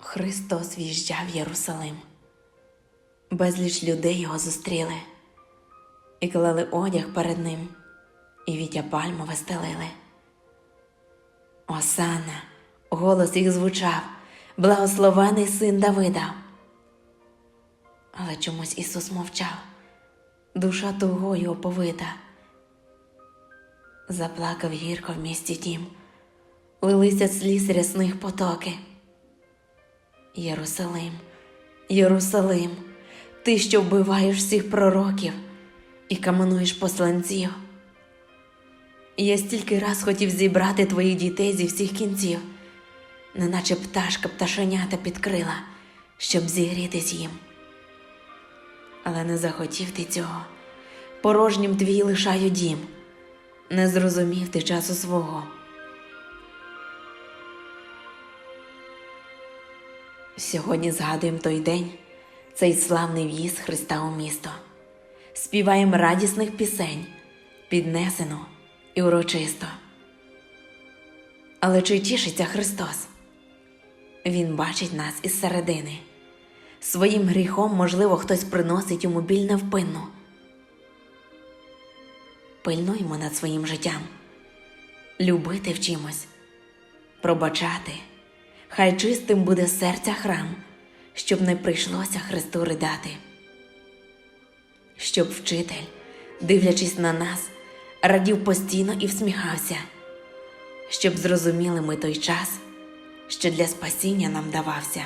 Христос в'їжджав в Єрусалим. Безліч людей його зустріли і клали одяг перед ним, і вітя пальму вестелили. Осанна, голос їх звучав, благословений син Давида. Але чомусь Ісус мовчав, душа тугою оповита. Заплакав гірко в місті тім, лилися сліз рясних потоки. Єрусалим, Єрусалим, ти, що вбиваєш всіх пророків і каменуєш посланців. Я стільки раз хотів зібрати твоїх дітей зі всіх кінців, неначе пташка пташенята підкрила, щоб зігрітись їм. Але не захотів ти цього, порожнім твій лишаю дім, не зрозумів ти часу свого. Сьогодні згадуємо той день, цей славний в'їзд Христа у місто. Співаємо радісних пісень, піднесено і урочисто. Але чи тішиться Христос? Він бачить нас із середини. Своїм гріхом, можливо, хтось приносить йому біль невпинну. Пильнуймо над своїм життям, любити вчимось, пробачати. Хай чистим буде серця храм, щоб не прийшлося Христу ридати. Щоб вчитель, дивлячись на нас, радів постійно і всміхався, щоб зрозуміли ми той час, що для спасіння нам давався.